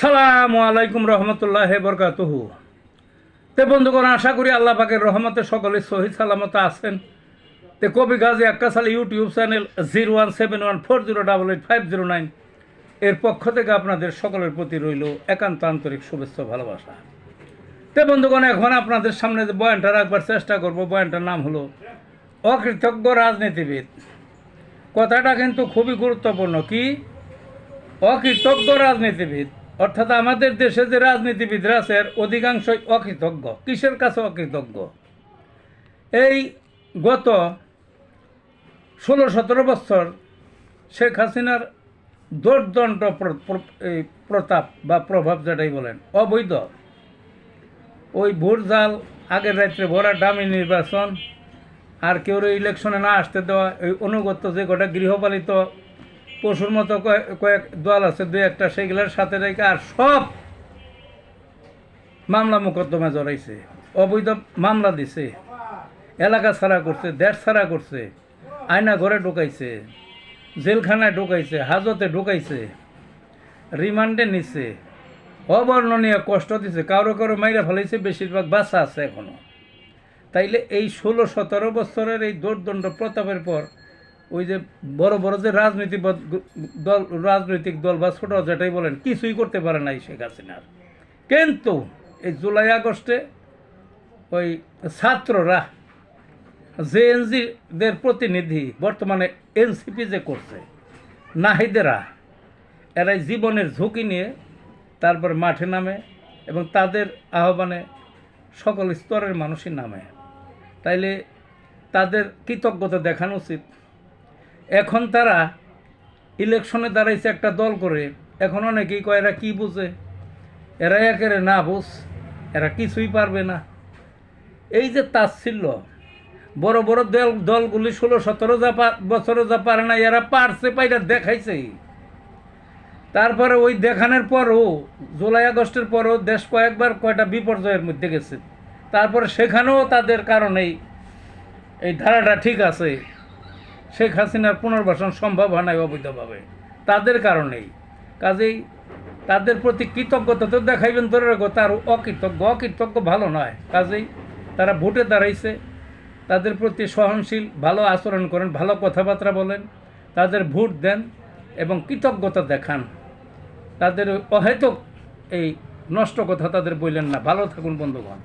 আসসালামু আলাইকুম রহমতুল্লাহ বরকাতুহু। তে বন্ধুগণ, আশা করি আল্লাহ পাকের রহমতে সকলে সহি সালামত আছেন। তে কবি Gazi Akkas Ali YouTube channel zero one seven one four zero double eight five zero nine এর পক্ষ থেকে আপনাদের সকলের প্রতি রইল একান্ত আন্তরিক শুভেচ্ছা ভালোবাসা। তে বন্ধুগণ, এখন আপনাদের সামনে যে বয়ানটা রাখবার চেষ্টা করব, বয়ানটার নাম হলো, অকৃতজ্ঞ রাজনীতিবিদ। কথাটা কিন্তু খুবই গুরুত্বপূর্ণ। কি? অকৃতজ্ঞ রাজনীতিবিদ। অর্থাৎ আমাদের দেশে যে রাজনীতিবিদরা আছে অধিকাংশই অকৃতজ্ঞ। কিসের কাছে অকৃতজ্ঞ? এই গত ষোলো সতেরো বছর শেখ হাসিনার দোর্দণ্ড প্রতাপ বা প্রভাব যেটাই বলেন, অবৈধ। ওই ভোট জাল আগের রাত্রে ভরা ডামি নির্বাচন, আর কেউ ইলেকশনে না আসতে দেওয়া এই অনুগত যে কটা গৃহপালিত পশুর মতো কয়েক দল আছে দু একটা, সেইগুলোর সাথে রেখে আর সব মামলা মোকদ্দমা জড়াইছে। অবৈধ মামলা দিছে। এলাকা ছাড়া করছে, দেশ ছাড়া করছে, আয়না ঘরে ঢুকাইছে, জেলখানায় ঢুকাইছে, হাজতে ঢুকাইছে, রিমান্ডে নিছে, অবর্ণনীয় কষ্ট দিছে, কারও কারও মাইরা ফেলাইছে, বেশিরভাগ বাচ্চা আছে এখনও। তাইলে এই ষোলো সতেরো বছরের এই দোর্দণ্ড প্রতাপের পর ওই যে বড় বড় যে রাজনীতি দল, রাজনৈতিক দল বা ছোট যেটাই বলেন, কিছুই করতে পারে নাই শেখ হাসিনার। কিন্তু এই জুলাই আগস্টে ওই ছাত্ররা জেএনজিদের প্রতিনিধি, বর্তমানে এনসিপি যে করছে, নাহিদেরা, এরাই জীবনের ঝুঁকি নিয়ে তারপর মাঠে নামে এবং তাদের আহ্বানে সকল স্তরের মানুষই নামে। তাইলে তাদের কৃতজ্ঞতা দেখানো উচিত। এখন তারা ইলেকশনে দাঁড়াইছে একটা দল করে। এখন অনেকেই কয়, এরা কী বুঝে? এরা একেরে না বুঝ, এরা কিছুই পারবে না। এই যে তাচ্ছিল্য, বড় বড় দল দলগুলি ষোলো সতেরো যা বছরও যা পারে না, এরা পারছে, পাইরা দেখাইছে। তারপরে ওই দেখানোর পরও, জুলাই, আগস্টের পরও দেশ কয়েকবার কয়টা বিপর্যয়ের মধ্যে গেছে। তারপরে সেখানেও তাদের কারণেই এই ধারাটা ঠিক আছে। শেখ হাসিনার পুনর্বাসন সম্ভব হয় নাই অবৈধভাবে। তাদের কারণেই। কাজেই তাদের প্রতি কৃতজ্ঞতা তো দেখাইবেন, ধরে রাখো, তার অকৃতজ্ঞ। অকৃতজ্ঞ ভালো নয়। কাজেই তারা ভোটে দাঁড়াইছে। তাদের প্রতি সহনশীল, ভালো আচরণ করেন, ভালো কথাবার্তা বলেন। তাদের ভোট দেন এবং কৃতজ্ঞতা দেখান। তাদের অহেতুক এই নষ্ট কথা তাদের বললেন না। ভালো থাকুন, বন্ধুগণ।